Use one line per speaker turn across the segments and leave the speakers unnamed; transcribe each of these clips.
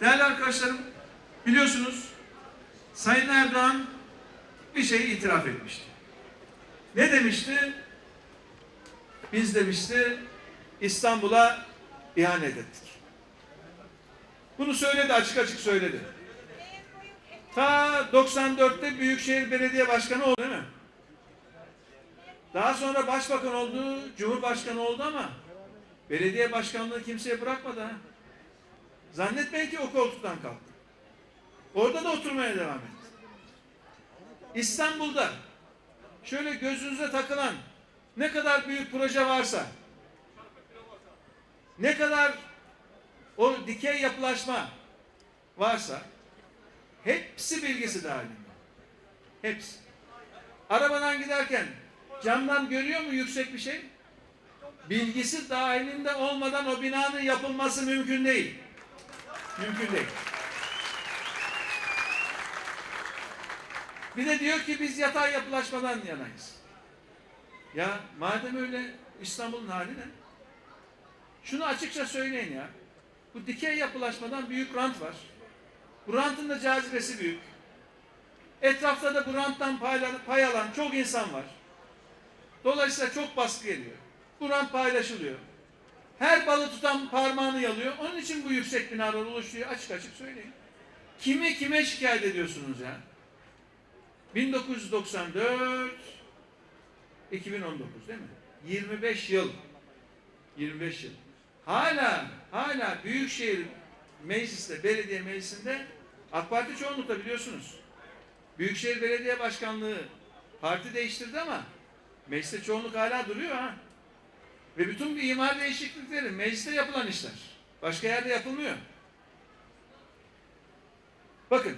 Değerli arkadaşlarım, biliyorsunuz Sayın Erdoğan bir şeyi itiraf etmişti. Ne demişti? Biz demişti İstanbul'a ihanet ettik. Bunu söyledi, açık açık söyledi. Ta 94'te Büyükşehir Belediye Başkanı oldu değil mi? Daha sonra başbakan oldu, cumhurbaşkanı oldu ama belediye başkanlığı kimseye bırakmadı ha. Zannetmeyin ki o koltuktan kalktı. Orada da oturmaya devam etti. İstanbul'da şöyle gözünüze takılan ne kadar büyük proje varsa ne kadar o dikey yapılaşma varsa hepsi bilgisi dahilinde. Hepsi. Arabadan giderken camdan görüyor mu yüksek bir şey? Bilgisi dahilinde olmadan o binanın yapılması mümkün değil. Mümkün değil. Bir de diyor ki biz yatay yapılaşmadan yanayız. Ya madem öyle İstanbul'un hali ne? Şunu açıkça söyleyin ya. Bu dikey yapılaşmadan büyük rant var. Bu rantın da cazibesi büyük. Etrafta da bu ranttan pay alan çok insan var. Dolayısıyla çok baskı geliyor. Bu rant paylaşılıyor. Her balı tutan parmağını yalıyor. Onun için bu yüksek binalar oluşuyor. Açık açık söyleyin. Kimi kime şikayet ediyorsunuz ya? 1994 2019 değil mi? 25 yıl. 25 yıl. Hala hala Büyükşehir Meclis'te, belediye meclisinde AK Parti çoğunlukta biliyorsunuz. Büyükşehir Belediye Başkanlığı parti değiştirdi ama mecliste çoğunluk hala duruyor ha. Ve bütün bu imar değişiklikleri mecliste yapılan işler. Başka yerde yapılmıyor. Bakın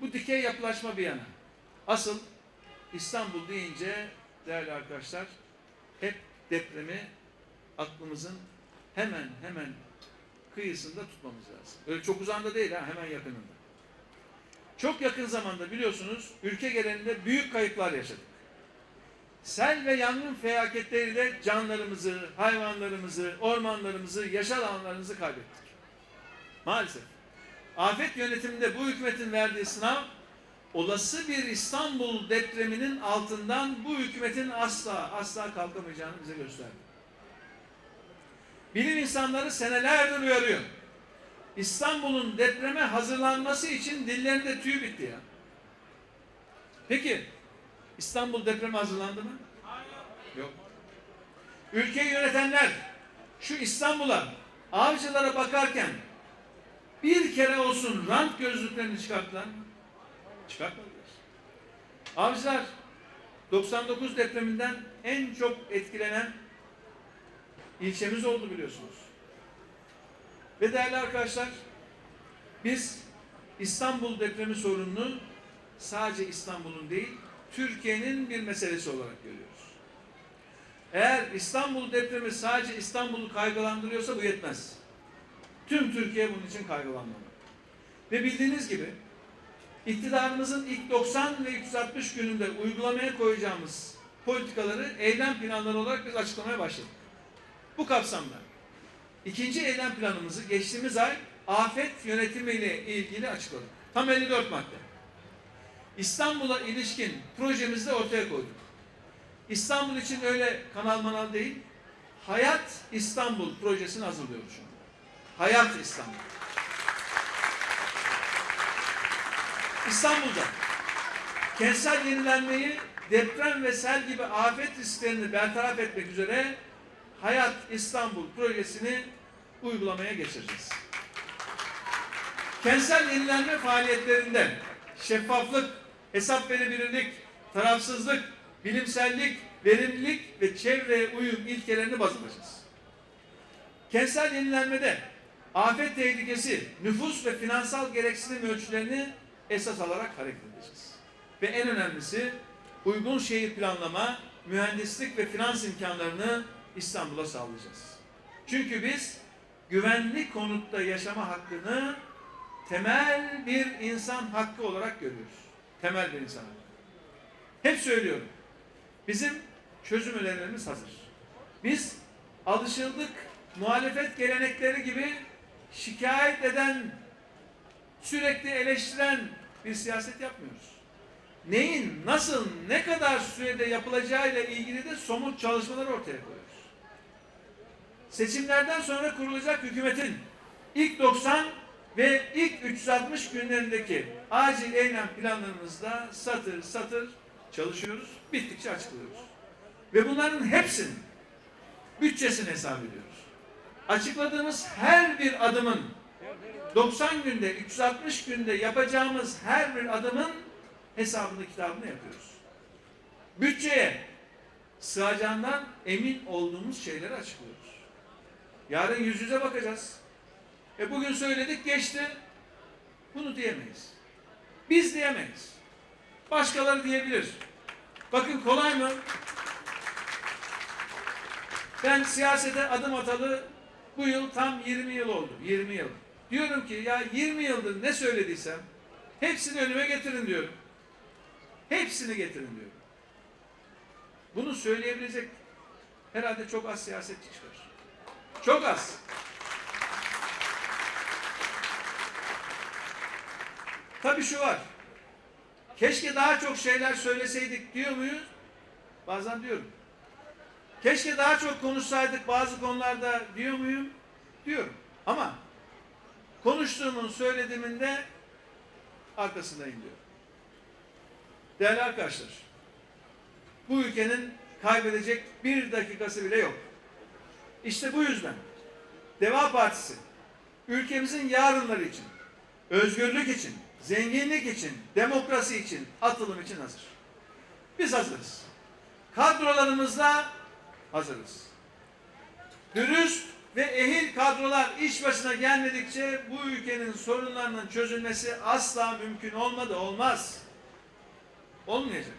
bu dikey yapılaşma bir yana. Asıl İstanbul deyince değerli arkadaşlar hep depremi aklımızın hemen hemen kıyısında tutmamız lazım. Öyle çok uzanda değil ha hemen yakınında. Çok yakın zamanda biliyorsunuz ülke genelinde büyük kayıplar yaşadık. Sel ve yangın felaketleriyle canlarımızı, hayvanlarımızı, ormanlarımızı, yaşam alanlarımızı kaybettik. Maalesef. Afet yönetiminde bu hükümetin verdiği sınav olası bir İstanbul depreminin altından bu hükümetin asla asla kalkamayacağını bize gösterdi. Bilim insanları senelerdir uyarıyor. İstanbul'un depreme hazırlanması için dillerinde tüy bitti ya. Peki İstanbul depreme hazırlandı mı? Yok. Ülkeyi yönetenler şu İstanbul'a avcılara bakarken bir kere olsun rant gözlüklerini çıkarttılar mı? Çıkartmadılar. Avcılar 99 depreminden en çok etkilenen ilçemiz oldu biliyorsunuz. Ve değerli arkadaşlar, biz İstanbul depremi sorununu sadece İstanbul'un değil, Türkiye'nin bir meselesi olarak görüyoruz. Eğer İstanbul depremi sadece İstanbul'u kaygılandırıyorsa bu yetmez. Tüm Türkiye bunun için kaygılanmalı. Ve bildiğiniz gibi iktidarımızın ilk 90 ve 360 gününde uygulamaya koyacağımız politikaları eylem planları olarak biz açıklamaya başladık. Bu kapsamda ikinci eylem planımızı geçtiğimiz ay afet yönetimiyle ilgili açıkladık. Tam 54 madde. İstanbul'a ilişkin projemizi de ortaya koyduk. İstanbul için öyle kanal manal değil, Hayat İstanbul projesini hazırlıyoruz şu an. Hayat İstanbul. İstanbul'da kentsel yenilenmeyi deprem ve sel gibi afet risklerini bertaraf etmek üzere Hayat İstanbul projesini uygulamaya geçireceğiz. Kentsel yenilenme faaliyetlerinde şeffaflık, hesap verebilirlik, tarafsızlık, bilimsellik, verimlilik ve çevreye uyum ilkelerini baz. Kentsel yenilenmede afet tehlikesi, nüfus ve finansal gereksinim ölçülerini esas alarak hareket edeceğiz. Ve en önemlisi uygun şehir planlama, mühendislik ve finans imkanlarını İstanbul'a sağlayacağız. Çünkü biz güvenli konutta yaşama hakkını temel bir insan hakkı olarak görüyoruz. Temel bir insan hakkı. Hep söylüyorum. Bizim çözüm önerilerimiz hazır. Biz alışıldık muhalefet gelenekleri gibi şikayet eden sürekli eleştiren bir siyaset yapmıyoruz. Neyin, nasıl, ne kadar sürede yapılacağıyla ilgili de somut çalışmalar ortaya koyuyoruz. Seçimlerden sonra kurulacak hükümetin ilk 90 ve ilk 360 günlerindeki acil eylem planlarımızda satır satır çalışıyoruz, bittikçe açıklıyoruz. Ve bunların hepsinin bütçesini hesap ediyoruz. Açıkladığımız her bir adımın 90 günde, 360 günde yapacağımız her bir adımın hesabını kitabını yapıyoruz. Bütçeye sığacağından emin olduğumuz şeyleri açıklıyoruz. Yarın yüz yüze bakacağız. E bugün söyledik geçti. Bunu diyemeyiz. Biz diyemeyiz. Başkaları diyebilir. Bakın kolay mı? Ben siyasete adım atalı bu yıl tam 20 yıl oldu. 20 yıl. Diyorum ki ya 20 yıldır ne söylediysem hepsini önüme getirin diyorum. Hepsini getirin diyorum. Bunu söyleyebilecek herhalde çok az siyasetçi çıkar. Çok az. Tabii şu var. Keşke daha çok şeyler söyleseydik diyor muyuz? Bazen diyorum. Keşke daha çok konuşsaydık bazı konularda diyor muyum? Diyorum. Ama konuştuğumun söylediğimin de arkasındayım diyor. Değerli arkadaşlar, bu ülkenin kaybedecek bir dakikası bile yok. İşte bu yüzden Deva Partisi ülkemizin yarınları için, özgürlük için, zenginlik için, demokrasi için, atılım için hazır. Biz hazırız. Kadrolarımızla hazırız. Dürüst ve ehil kadrolar iş başına gelmedikçe bu ülkenin sorunlarının çözülmesi asla mümkün olmadı, olmaz. Olmayacak.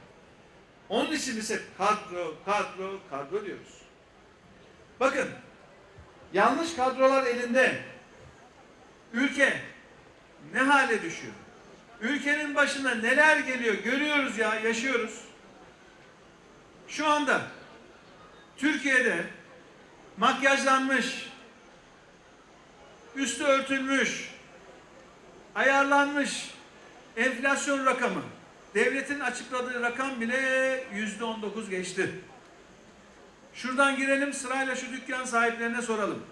Onun için biz hep kadro, kadro, kadro diyoruz. Bakın, yanlış kadrolar elinde ülke ne hale düşüyor? Ülkenin başına neler geliyor görüyoruz ya, yaşıyoruz. Şu anda Türkiye'de makyajlanmış, üstü örtülmüş, ayarlanmış enflasyon rakamı, devletin açıkladığı rakam bile yüzde on dokuz geçti. Şuradan girelim sırayla şu dükkan sahiplerine soralım.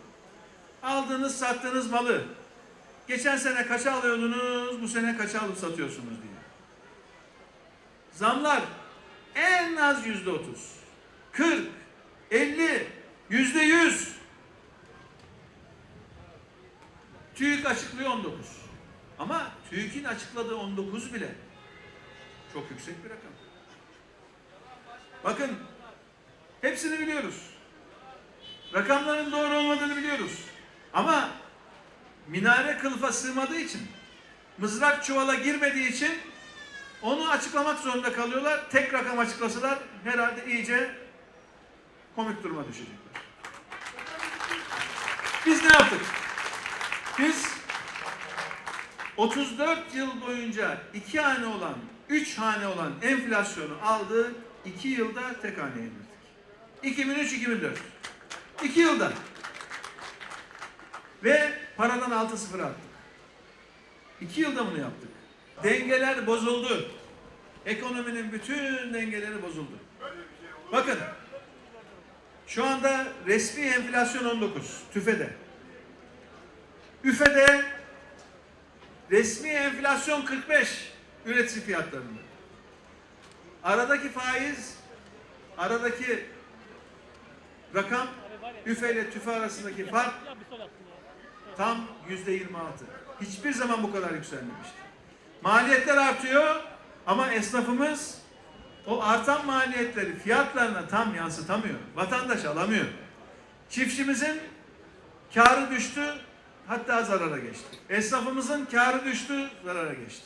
Aldığınız sattığınız malı geçen sene kaça alıyordunuz, bu sene kaça alıp satıyorsunuz diye. Zamlar en az yüzde otuz, kırk, elli, yüzde yüz. TÜİK açıklıyor 19. Ama TÜİK'in açıkladığı 19 bile çok yüksek bir rakam. Bakın hepsini biliyoruz. Rakamların doğru olmadığını biliyoruz. Ama minare kılıfa sığmadığı için, mızrak çuvala girmediği için onu açıklamak zorunda kalıyorlar. Tek rakam açıklasalar herhalde iyice komik duruma düşecekler. Biz ne yaptık? Biz 34 yıl boyunca iki hane olan, üç hane olan enflasyonu aldı, iki yılda tek haneye indirdik. 2003-2004. İki yılda. Ve paradan 6-0 attık. İki yılda bunu yaptık. Dengeler bozuldu. Ekonominin bütün dengeleri bozuldu. Bakın, şu anda resmi enflasyon 19, TÜFE'de. Üfe'de resmi enflasyon 45 üretici fiyatlarında. Aradaki faiz, aradaki rakam Üfe ile TÜFE arasındaki fark tam yüzde 26. Hiçbir zaman bu kadar yükselmemişti. Maliyetler artıyor ama esnafımız o artan maliyetleri fiyatlarına tam yansıtamıyor. Vatandaş alamıyor. Çiftçimizin karı düştü, hatta zarara geçti. Esnafımızın karı düştü, zarara geçti.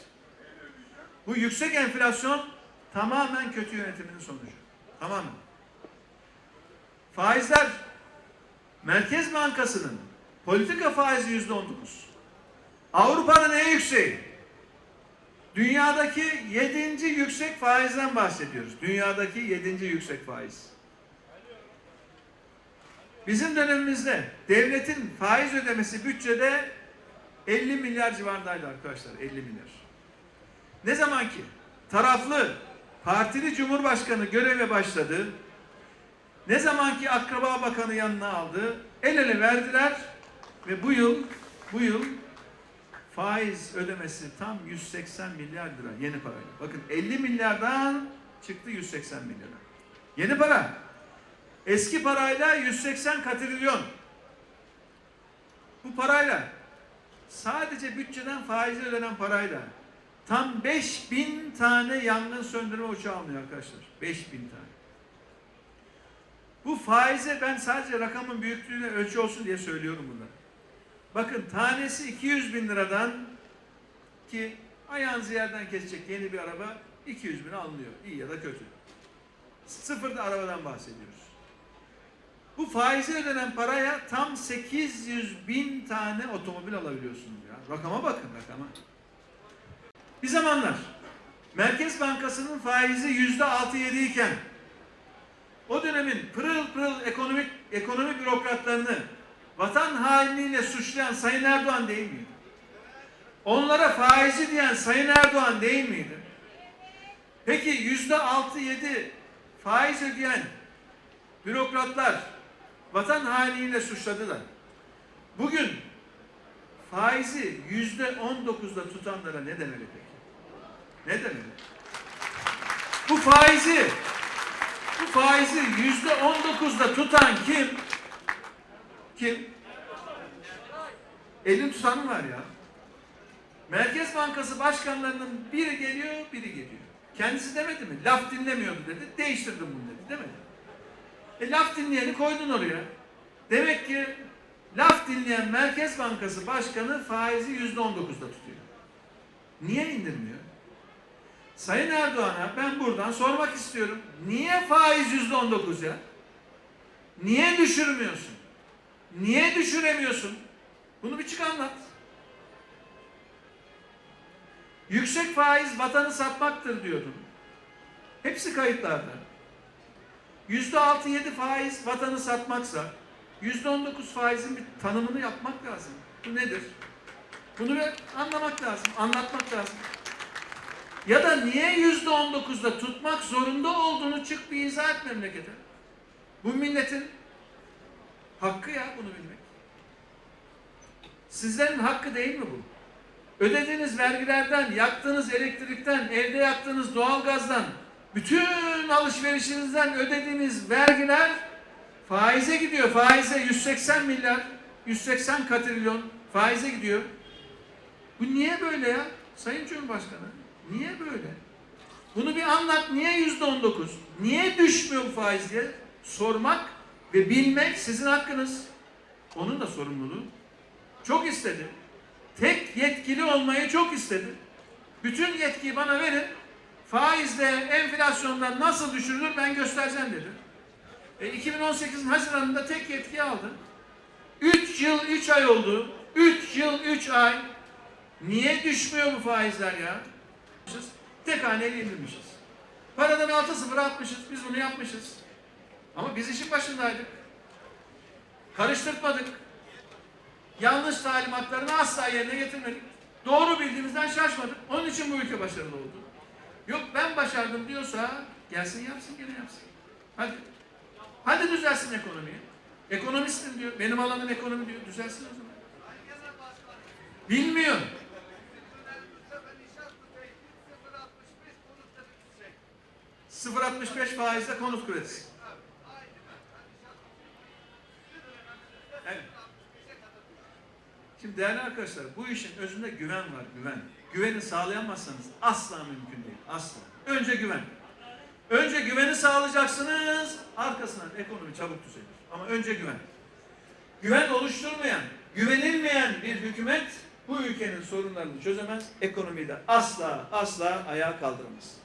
Bu yüksek enflasyon tamamen kötü yönetiminin sonucu. Tamamen. Faizler Merkez Bankası'nın politika faizi yüzde on dokuz. Avrupa'nın en yükseği. Dünyadaki yedinci yüksek faizden bahsediyoruz. Dünyadaki yedinci yüksek faiz. Bizim dönemimizde devletin faiz ödemesi bütçede 50 milyar civarındaydı arkadaşlar 50 milyar. Ne zaman ki taraflı partili cumhurbaşkanı göreve başladı, ne zaman ki akraba bakanı yanına aldı, el ele verdiler ve bu yıl bu yıl faiz ödemesi tam 180 milyar lira yeni parayla. Bakın 50 milyardan çıktı 180 milyara. Yeni para. Eski parayla 180 katrilyon. Bu parayla sadece bütçeden faiz ödenen parayla tam 5000 tane yangın söndürme uçağı alınıyor arkadaşlar. 5000 tane. Bu faize ben sadece rakamın büyüklüğüne ölçü olsun diye söylüyorum bunları. Bakın tanesi 200 bin liradan ki ayağınızı yerden kesecek yeni bir araba 200 bine alınıyor. İyi ya da kötü. Sıfırda arabadan bahsediyoruz. Bu faize ödenen paraya tam 800 bin tane otomobil alabiliyorsunuz ya. Rakama bakın rakama. Bir zamanlar Merkez Bankası'nın faizi yüzde altı yedi iken o dönemin pırıl pırıl ekonomik ekonomi bürokratlarını vatan hainliğiyle suçlayan Sayın Erdoğan değil miydi? Onlara faizi diyen Sayın Erdoğan değil miydi? Peki yüzde altı yedi faiz ödeyen bürokratlar vatan hainliğiyle suçladılar. Bugün faizi yüzde on dokuzda tutanlara ne demeli peki? Ne demeli? Bu faizi bu faizi yüzde on dokuzda tutan kim? Kim? Elin tutanı var ya. Merkez Bankası başkanlarının biri geliyor, biri geliyor. Kendisi demedi mi? Laf dinlemiyordu dedi. Değiştirdim bunu dedi. Demedi. E laf dinleyeni koydun oraya. Demek ki laf dinleyen Merkez Bankası Başkanı faizi yüzde on dokuzda tutuyor. Niye indirmiyor? Sayın Erdoğan'a ben buradan sormak istiyorum. Niye faiz yüzde on dokuz ya? Niye düşürmüyorsun? Niye düşüremiyorsun? Bunu bir çık anlat. Yüksek faiz vatanı satmaktır diyordun. Hepsi kayıtlarda. Yüzde altı yedi faiz vatanı satmaksa, yüzde on dokuz faizin bir tanımını yapmak lazım. Bu nedir? Bunu bir anlamak lazım, anlatmak lazım. Ya da niye yüzde on dokuzda tutmak zorunda olduğunu çık bir izah et memlekete. Bu milletin hakkı ya bunu bilmek. Sizlerin hakkı değil mi bu? Ödediğiniz vergilerden, yaktığınız elektrikten, evde yaktığınız doğalgazdan, bütün alışverişinizden ödediğiniz vergiler faize gidiyor. Faize 180 milyar, 180 katrilyon faize gidiyor. Bu niye böyle ya? Sayın Cumhurbaşkanı, niye böyle? Bunu bir anlat. Niye yüzde on dokuz? Niye düşmüyor bu faiz diye sormak ve bilmek sizin hakkınız. Onun da sorumluluğu. Çok istedi. Tek yetkili olmayı çok istedi. Bütün yetkiyi bana verin. Faizle enflasyondan nasıl düşürülür ben göstereceğim dedi. E, 2018'in Haziran'ında tek yetki aldı. 3 yıl 3 ay oldu. 3 yıl 3 ay. Niye düşmüyor bu faizler ya? Tek haneli indirmişiz. Paradan 6 sıfır atmışız. Biz bunu yapmışız. Ama biz işin başındaydık. Karıştırtmadık. Yanlış talimatlarını asla yerine getirmedik. Doğru bildiğimizden şaşmadık. Onun için bu ülke başarılı oldu. Yok ben başardım diyorsa gelsin yapsın gene yapsın. Hadi. Hadi düzelsin ekonomiyi. Ekonomistim diyor. Benim alanım ekonomi diyor. Düzelsin o zaman. Bilmiyor. Sıfır 0.65 faizle konut kredisi. Şimdi değerli arkadaşlar bu işin özünde güven var güven. Güveni sağlayamazsanız asla mümkün değil. Asla. Önce güven. Önce güveni sağlayacaksınız. Arkasından ekonomi çabuk düzelir. Ama önce güven. Güven oluşturmayan, güvenilmeyen bir hükümet bu ülkenin sorunlarını çözemez. Ekonomiyi de asla asla ayağa kaldıramaz.